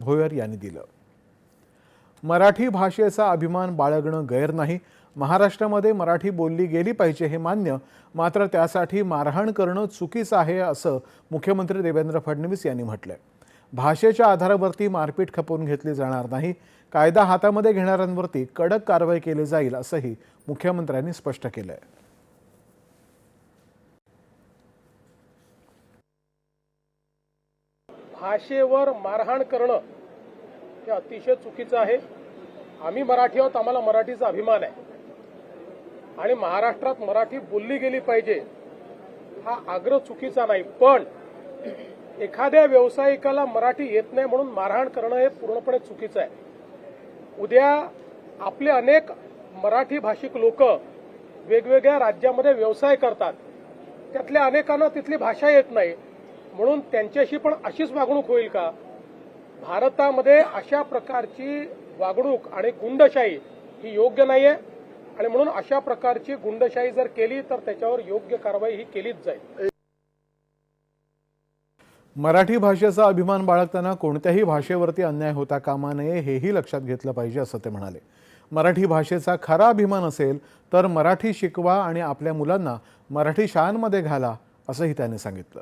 भोयर यांनी दिलं. मराठी भाषेचा अभिमान बाळगणं गैर नाही. महाराष्ट्रामध्ये मराठी बोलली गेली पाहिजे हे मान्य. मात्र त्यासाठी मारहाण करणं चुकीचं आहे असं मुख्यमंत्री देवेंद्र फडणवीस यांनी म्हटलंय. भाषेच्या आधारावरती मारपीट खपवून घेतली जाणार नाही. कायदा हातामध्ये घेणाऱ्यांवरती कडक कारवाई केली जाईल असंही मुख्यमंत्र्यांनी स्पष्ट केलं आहे भाषेवर मारहाण करणं हे अतिशय चुकीचं आहे. आम्ही मराठी आहोत आम्हाला मराठीचा अभिमान आहे. आणि महाराष्ट्रात मराठी बोलली गेली पाहिजे हा आग्रह चुकीचा नाही. पण एखाद्या व्यावसायिकाला मराठी येत नाही म्हणून मारहाण करणं हे पूर्णपणे चुकीचं आहे. उद्या आपले अनेक मराठी भाषिक लोक वेगवेगळ्या राज्यामध्ये व्यवसाय करतात. त्यातल्या अनेकांना तिथली भाषा येत नाही. म्हणून त्यांच्याशी पण अशीच वागणूक होईल का? भारतामध्ये अशा प्रकारची वागणूक आणि गुंडशाही ही योग्य नाहीये. आणि म्हणून अशा प्रकारची गुंडशाही जर केली तर त्याच्यावर योग्य कारवाई ही केलीच जाईल. मराठी भाषेचा अभिमान बाळगताना कोणत्याही भाषेवरती अन्याय होता कामा नये हेही लक्षात घेतलं पाहिजे असं ते म्हणाले. मराठी भाषेचा खरा अभिमान असेल तर मराठी शिकवा आणि आपल्या मुलांना मराठी शाळांमध्ये घाला असंही त्यांनी सांगितलं.